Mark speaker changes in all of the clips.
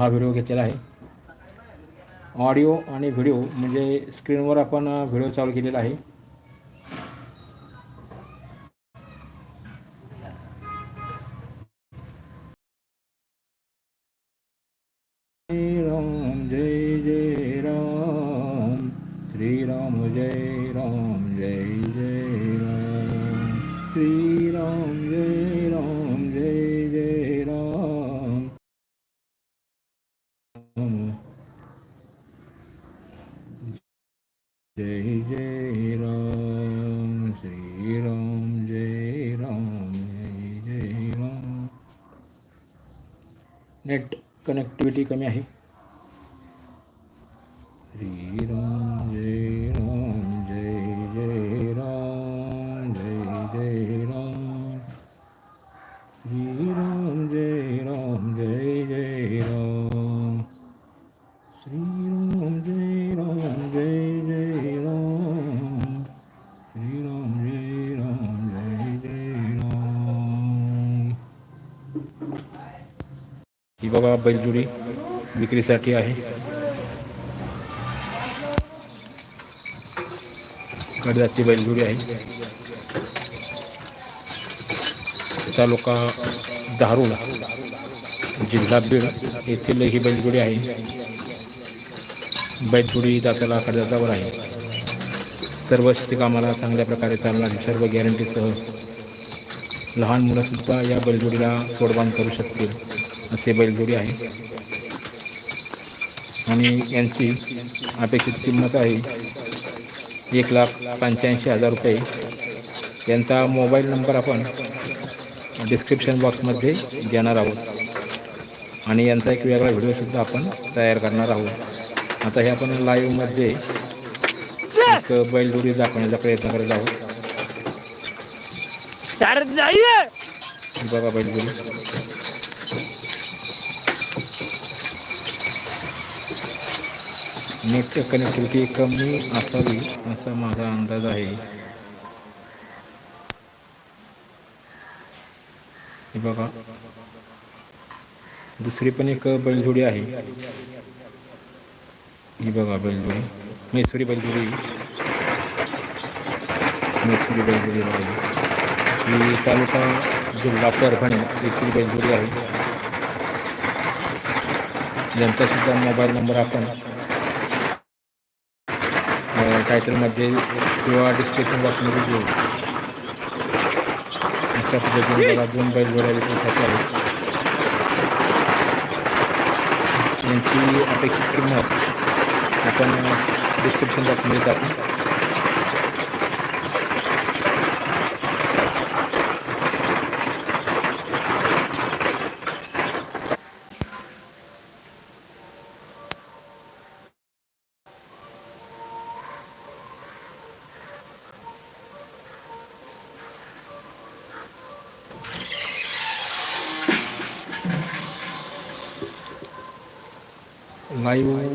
Speaker 1: हा व्हिडिओ घेतलेला आहे. ऑडिओ आणि व्हिडिओ म्हणजे स्क्रीनवर आपण व्हिडिओ चालू केलेला आहे. नेट कनेक्टिव्हिटी कमी आहे. ही बघा बैलजुडी विक्रीसाठी आहे. कर्जाची बैलजुडी आहे. तालुका धारूर जिल्हा बीड येथील ही बैलजोडी आहे. बैलजुडी दाताला कडदातावर आहे. सर्व शेती कामाला चांगल्या प्रकारे चालणारी सर्व गॅरंटीसह लहान मुलंसुद्धा या बैलजोडीला सोडबान करू शकतील. असे बैलजोडी आहे. आणि यांची अपेक्षित किंमत आहे एक लाख पंच्याऐंशी हजार रुपये. यांचा मोबाईल नंबर आपण डिस्क्रिप्शन बॉक्समध्ये देणार आहोत. आणि यांचा एक वेगळा व्हिडिओसुद्धा आपण तयार करणार आहोत. आता हे आपण लाईव्हमध्ये एक बैलजोडी दाखवण्याचा प्रयत्न करत आहोत. बघा बैलजोडी. नेट कनेक्टिव्हिटी कमी असावी असा माझा अंदाज आहे. हे बघा. दुसरी पण एक बैलजोडी आहे. ही बघा बैलजोडी. मैसुरी बैलजोडी. मैसुरी बैलजोडी बघा. ही तालुका जिल्हा परभणी येथील बैलजोडी आहे. यांचा सुद्धा मोबाईल नंबर आपण टायटलमध्ये किंवा डिस्क्रिप्शन बॉक्समध्ये घेऊ अशा पद्धतीने मला दोन बैलजोड्या विक्रीसाठी आहेत. यांची अपेक्षित किंमत आपण डिस्क्रिप्शन बॉक्समध्ये टाकू. लाईव्ह हो.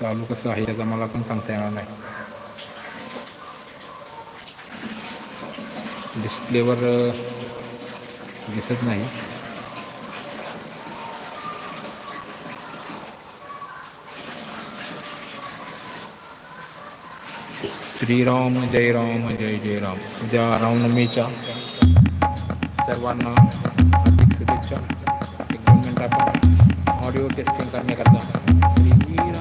Speaker 1: चालू कसं आहे त्याचा मला पण सांगता येणार नाही. डिस्प्लेवर दिसत नाही. श्रीराम जय राम जय जय राम. उद्या रामनवमीच्या सर्वांना हार्दिक शुभेच्छा. एक दोन मिनटं आपण ऑडिओ टेस्टिंग करण्याकरता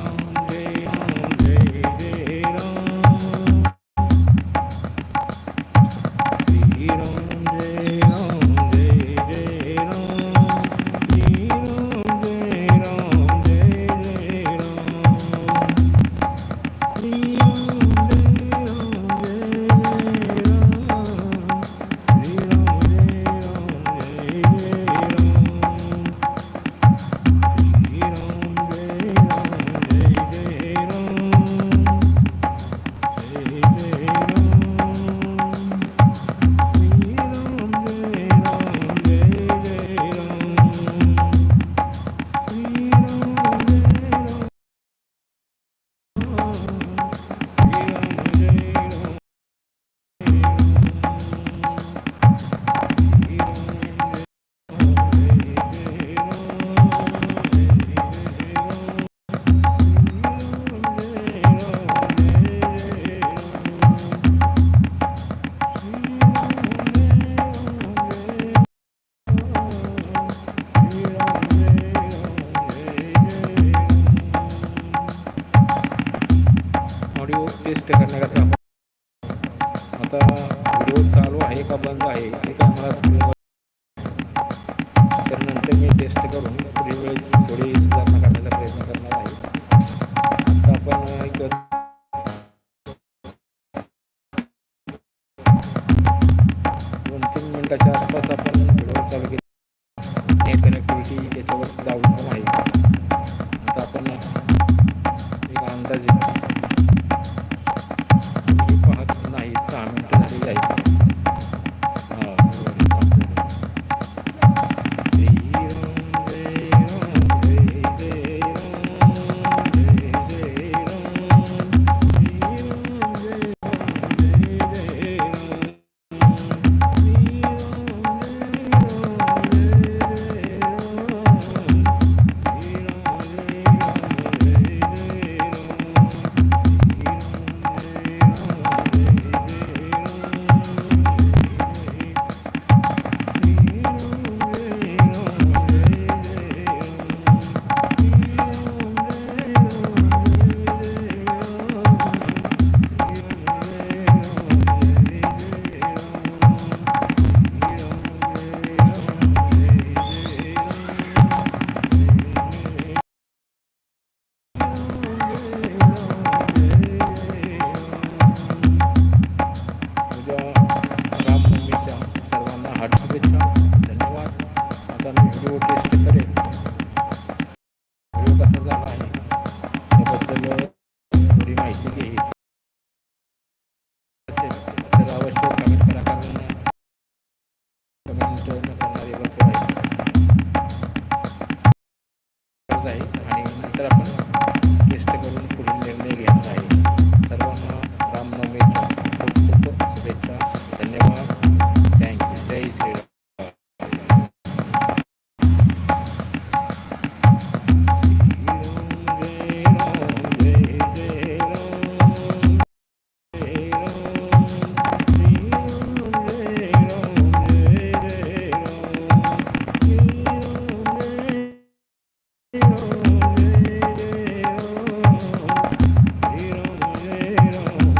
Speaker 1: आता विरोध चालू आहे का बंद आहे ते काय मला स्क्रीनवर तर नंतर मी टेस्ट करून पुढील वेळेस थोडी सुधारणा करण्याचा प्रयत्न करणार आहे. आता आपण एक दोन तीन मिनिटाच्या आसपास आपण व्हिडिओ चालू केला. नेट कनेक्टिव्हिटी त्याच्यावर जाऊन आहे. खूप खूप शुभेच्छा धन्यवाद